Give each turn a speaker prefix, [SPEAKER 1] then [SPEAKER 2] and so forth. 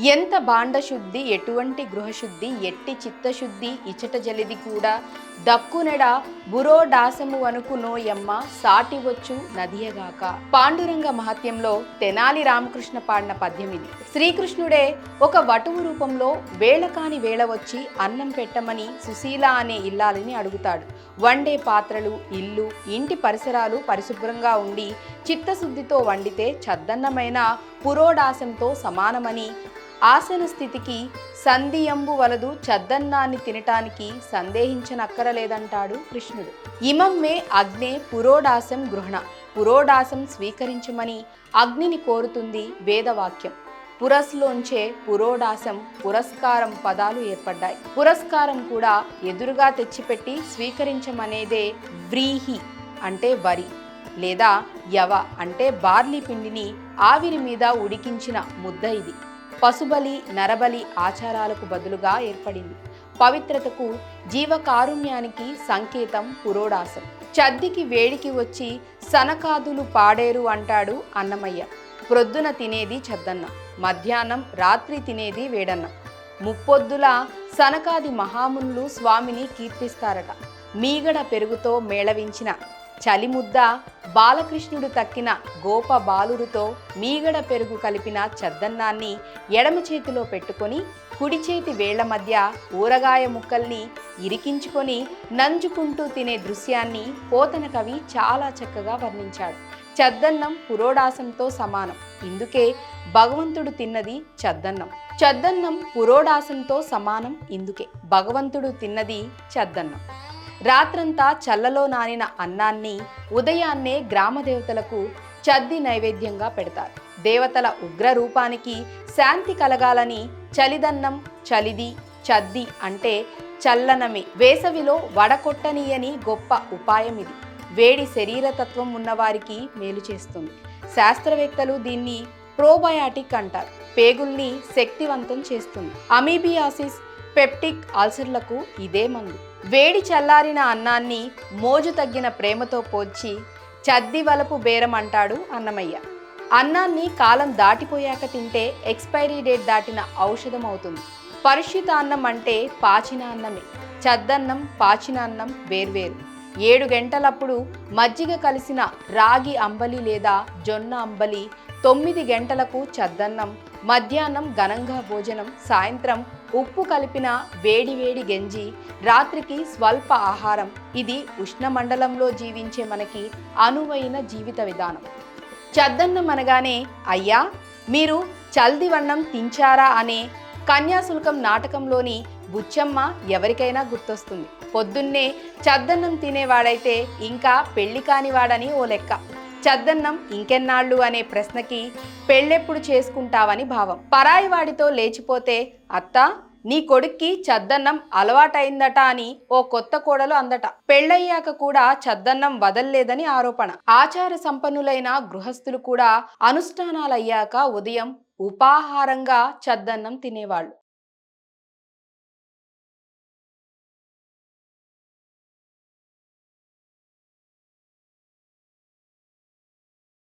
[SPEAKER 1] ఎంత బాండశుద్ధి ఎటువంటి గృహశుద్ధి ఎట్టి చిత్తశుద్ధి ఇచట జలిది కూడా. దక్కునెడ బురోడాసము అనుకు నోయమ్మ సాటివచ్చు నదియగాక. పాండురంగ మహత్యంలో తెనాలి రామకృష్ణ పాడిన పద్యం ఇది. శ్రీకృష్ణుడే ఒక వటువు రూపంలో వేళకాని వేళ వచ్చి అన్నం పెట్టమని సుశీల అనే ఇల్లాలని అడుగుతాడు. వండే పాత్రలు ఇల్లు ఇంటి పరిసరాలు పరిశుభ్రంగా ఉండి చిత్తశుద్ధితో వండితే చద్దన్నమైన పురోడాసంతో సమానమని ఆసన స్థితికి సంధియంబు వలదు చద్దన్నాన్ని తినటానికి సందేహించనక్కరలేదంటాడు కృష్ణుడు. ఇమం మే అగ్నే పురోడాసం గృహణ. పురోడాసం స్వీకరించమని అగ్నిని కోరుతుంది వేదవాక్యం. పురస్లోంచే పురోడాసం పురస్కారం పదాలు ఏర్పడ్డాయి. పురస్కారం కూడా ఎదురుగా తెచ్చిపెట్టి స్వీకరించమనేదే వ్రీహి అంటే వరి లేదా యవ అంటే బార్లీ పిండిని ఆవిరి మీద ఉడికించిన ముద్ద ఇది. పశుబలి నరబలి ఆచారాలకు బదులుగా ఏర్పడింది. పవిత్రతకు జీవకారుణ్యానికి సంకేతం పురోడాసం చద్దికి వేడికి వచ్చి సనకాదులు పాడేరు అంటాడు అన్నమయ్య. ప్రొద్దున తినేది చద్దన్న మధ్యాహ్నం రాత్రి తినేది వేడన్న. ముప్పొద్దుల సనకాది మహామునులు స్వామిని కీర్తిస్తారట. మీగడ పెరుగుతో మేళవించిన చలిముద్ద బాలకృష్ణుడు తక్కిన గోప బాలురుతో మీగడ పెరుగు కలిపిన చద్దన్నాన్ని ఎడమ చేతిలో పెట్టుకొని కుడి చేతి వేళ్ళ మధ్య ఊరగాయ ముక్కల్ని ఇరికించుకొని నంజుకుంటూ తినే దృశ్యాన్ని పోతన కవి చాలా చక్కగా వర్ణించాడు. చద్దన్నం పురోడాసంతో సమానం. ఇందుకే భగవంతుడు తిన్నది చద్దన్నం. చద్దన్నం పురోడాసంతో సమానం ఇందుకే. భగవంతుడు తిన్నది చద్దన్నం. రాత్రంతా చల్లలో నానిన అన్నాన్ని ఉదయాన్నే గ్రామదేవతలకు చద్ది నైవేద్యంగా పెడతారు. దేవతల ఉగ్ర రూపానికి శాంతి కలగాలని చలిదన్నం చలిది చద్ది అంటే చల్లనమే. వేసవిలో వడకొట్టనీయని గొప్ప ఉపాయం ఇది. వేడి శరీరతత్వం ఉన్నవారికి మేలు చేస్తుంది. శాస్త్రవేత్తలు దీన్ని ప్రోబయాటిక్ అంటారు. పేగుల్ని శక్తివంతం చేస్తుంది. అమీబియాసిస్ పెప్టిక్ అల్సర్లకు ఇదే మందు. వేడి చల్లారిన అన్నాన్ని మోజు తగ్గిన ప్రేమతో పోల్చి చద్ది వలపు బేరం అంటాడు అన్నమయ్య. అన్నాన్ని కాలం దాటిపోయాక తింటే ఎక్స్పైరీ డేట్ దాటిన ఔషధం అవుతుంది. పరిశుద్ధ అన్నం అంటే పాచిన అన్నమే. చద్దన్నం పాచిన అన్నం వేర్వేరు. ఏడు గంటలప్పుడు మజ్జిగ కలిసిన రాగి అంబలి లేదా జొన్న అంబలి తొమ్మిది గంటలకు చద్దన్నం మధ్యాహ్నం ఘనంగా భోజనం సాయంత్రం ఉప్పు కలిపిన వేడివేడి గంజి రాత్రికి స్వల్ప ఆహారం. ఇది ఉష్ణమండలంలో జీవించే మనకి అనువైన జీవిత విధానం. చద్దన్నం అనగానే అయ్యా మీరు చల్దివన్నం తించారా? అనే కన్యాశుల్కం నాటకంలోని బుచ్చమ్మ ఎవరికైనా గుర్తొస్తుంది. పొద్దున్నే చద్దన్నం తినేవాడైతే ఇంకా పెళ్ళి కానివాడని ఓ లెక్క. చద్దన్నం ఇంకెన్నాళ్ళు అనే ప్రశ్నకి పెళ్ళెప్పుడు చేసుకుంటావని భావం. పరాయి వాడితో లేచిపోతే అత్త నీ కొడుక్కి చద్దన్నం అలవాటైందట అని ఓ కొత్త కోడలు అందట. పెళ్ళయ్యాక కూడా చద్దన్నం వదల్లేదని ఆరోపణ. ఆచార సంపన్నులైన గృహస్థులు కూడా అనుష్ఠానాలయ్యాక ఉదయం ఉపాహారంగా చద్దన్నం తినేవాళ్ళు.